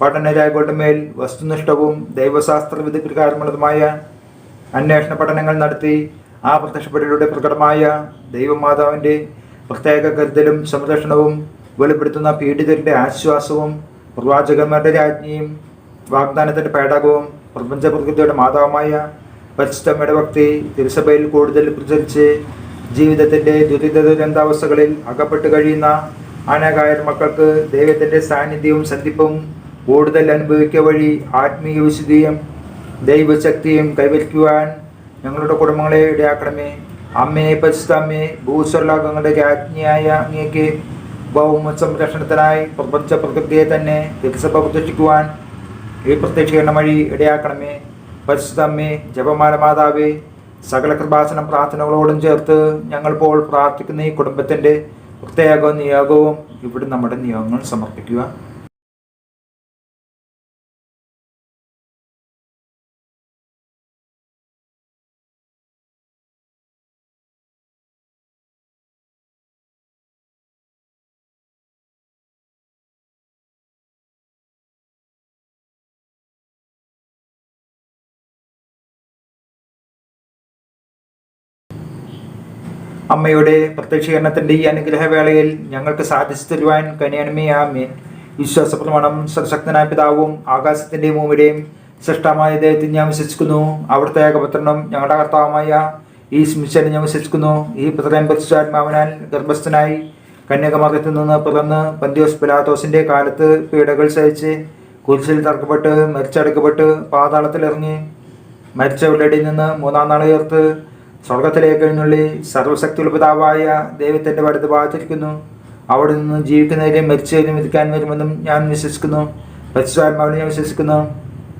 പഠനരേഖകളുടെ മേൽ വസ്തുനിഷ്ഠവും ദൈവശാസ്ത്ര വിധി പ്രകാരമുള്ളതുമായ അന്വേഷണ പഠനങ്ങൾ നടത്തി ആ പ്രത്യക്ഷപ്പെടലിലൂടെ പ്രകടമായ ദൈവമാതാവിന്റെ പ്രത്യേക കരുതലും സംരക്ഷണവും വെളിപ്പെടുത്തുന്ന പീഡിതരുടെ ആശ്വാസവും പ്രവാചകന്മാരുടെ രാജ്ഞിയും വാഗ്ദാനത്തിന്റെ പേടകവും പ്രപഞ്ച പ്രകൃതിയുടെ മാതാവുമായ പരിശുദ്ധമ്മയുടെ ഭക്തി തിരുസഭയിൽ കൂടുതൽ പ്രചരിച്ച് ജീവിതത്തിന്റെ ദുരിത ദുരന്താവസ്ഥകളിൽ അകപ്പെട്ട് കഴിയുന്ന അനേകായിരം മക്കൾക്ക് ദൈവത്തിന്റെ സാന്നിധ്യവും സന്ധിപ്പും കൂടുതൽ അനുഭവിക്കുക വഴി ആത്മീയ വിശുദ്ധിയും ദൈവശക്തിയും കൈവരിക്കുവാൻ ഞങ്ങളുടെ കുടുംബങ്ങളെ ഇടയാക്കണമേ. അമ്മയെ പരിശുദ്ധ അമ്മയെ ഭൂസ്വർലോകങ്ങളുടെ രാജ്ഞിയായ അങ്ങേക്ക് ഭൗമ സംരക്ഷണത്തിനായി പ്രപഞ്ച പ്രകൃതിയെ തന്നെ തിരുസഭ പ്രത്യക്ഷിക്കുവാൻ ഈ പ്രത്യക്ഷീകരണം വഴി ഇടയാക്കണമേ. പരിശുദ്ധ അമ്മേ ജപമാല മാതാവേ സകല കൃപാസന പ്രാർത്ഥനകളോടും ചേർത്ത് ഞങ്ങളിപ്പോൾ പ്രാർത്ഥിക്കുന്ന ഈ കുടുംബത്തിന്റെ പ്രത്യേക നിയോഗവും ഇവിടെ നമ്മുടെ നിയോഗങ്ങൾ സമർപ്പിക്കുക. അമ്മയുടെ പ്രത്യക്ഷീകരണത്തിന്റെ ഈ അനുഗ്രഹവേളയിൽ ഞങ്ങൾക്ക് സാധിച്ചു തരുവാൻ കനിയണമേ ആമേൻ. വിശ്വാസ പ്രമാണം സർശക്തനായ പിതാവും ആകാശത്തിന്റെ ഭൂമിയുടെയും സൃഷ്ടമായ ദൈവത്തിൽ ഞാൻ വിശ്വസിക്കുന്നു. അവിടുത്തെ ഏകപുത്രനും ഞങ്ങളുടെ കർത്താവുമായ ഈ സ്മിശനെ ഞാൻ വിശ്വസിക്കുന്നു. ഈ പുത്രൻ പരിശുദ്ധാത്മാവിനാൽ ഗർഭസ്ഥനായി കന്യാകുമാരത്തിൽ നിന്ന് പിറന്ന് പന്തിയോസ് പിലാത്തോസിന്റെ കാലത്ത് പീഡകൾ സഹിച്ച് കുരിശിൽ തറക്കപ്പെട്ട് മരിച്ചടക്കപ്പെട്ട് പാതാളത്തിലിറങ്ങി മരിച്ചവരുടെ നിന്ന് മൂന്നാം നാൾ ഉയർത്ത് സ്വർഗത്തിലേക്ക് എഴുന്നള്ളി സർവശക്തിയുള്ള പിതാവായ ദൈവത്തിന്റെ വലത് ഭാഗത്തിരിക്കുന്നു. അവിടെ നിന്ന് ജീവിക്കുന്നതിലും മരിച്ചതിലും വിധിക്കാൻ വരുമെന്നും ഞാൻ വിശ്വസിക്കുന്നു. പരിശുദ്ധാത്മാവിനെ ഞാൻ വിശ്വസിക്കുന്നു.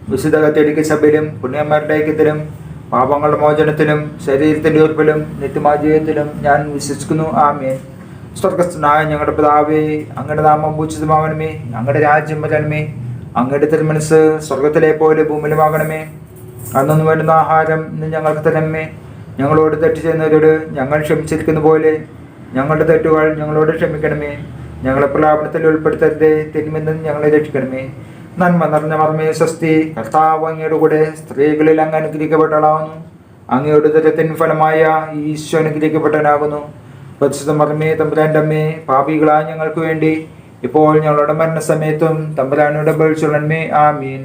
വിശുദ്ധ കത്തോലിക്ക സഭയിലും പുണ്യന്മാരുടെ ഐക്യത്തിലും പാപങ്ങളുടെ മോചനത്തിലും ശരീരത്തിന്റെ ഉറപ്പിലും നിത്യമായ ജീവിതത്തിലും ഞാൻ വിശ്വസിക്കുന്നു. ആമേൻ. സ്വർഗസ്ഥനായ ഞങ്ങളുടെ പിതാവേ അങ്ങയുടെ നാമം പൂജിതമാവണമേ അങ്ങയുടെ രാജ്യം വരണമേ. അങ്ങയുടെ തിരുമനസ് സ്വർഗത്തിലെ പോലെ ഭൂമിയിലുമാകണമേ. അന്നു വേണ്ടുന്ന ആഹാരം ഞങ്ങൾക്ക് തരണമേ. ഞങ്ങളോട് തെറ്റ് ചെയ്യുന്നവരോട് ഞങ്ങൾ ക്ഷമിച്ചിരിക്കുന്ന പോലെ ഞങ്ങളുടെ തെറ്റുകൾ ഞങ്ങളോട് ക്ഷമിക്കണമേ. ഞങ്ങളെ പ്രലാപനത്തിൽ ഉൾപ്പെടുത്തരുതേ. തിന്മെന്നും ഞങ്ങളെ രക്ഷിക്കണമേ. നന്മ നിറഞ്ഞ മർമ്മേ സ്വസ്തി. കർത്താവ് അങ്ങയുടെ കൂടെ സ്ത്രീകളിൽ അങ്ങ് അനുഗ്രഹിക്കപ്പെട്ടവളാവുന്നു അങ്ങയുടെ ദുരത്തിൻ ഫലമായ ഈശോ അനുഗ്രഹിക്കപ്പെട്ടനാകുന്നു പരിശുദ്ധ മർമ്മേ തമ്പുരാന്റെ അമ്മേ പാപികളായ ഞങ്ങൾക്ക് വേണ്ടി ഇപ്പോൾ ഞങ്ങളുടെ മരണസമയത്തും തമ്പുരാനുടെ ആ ആമീൻ.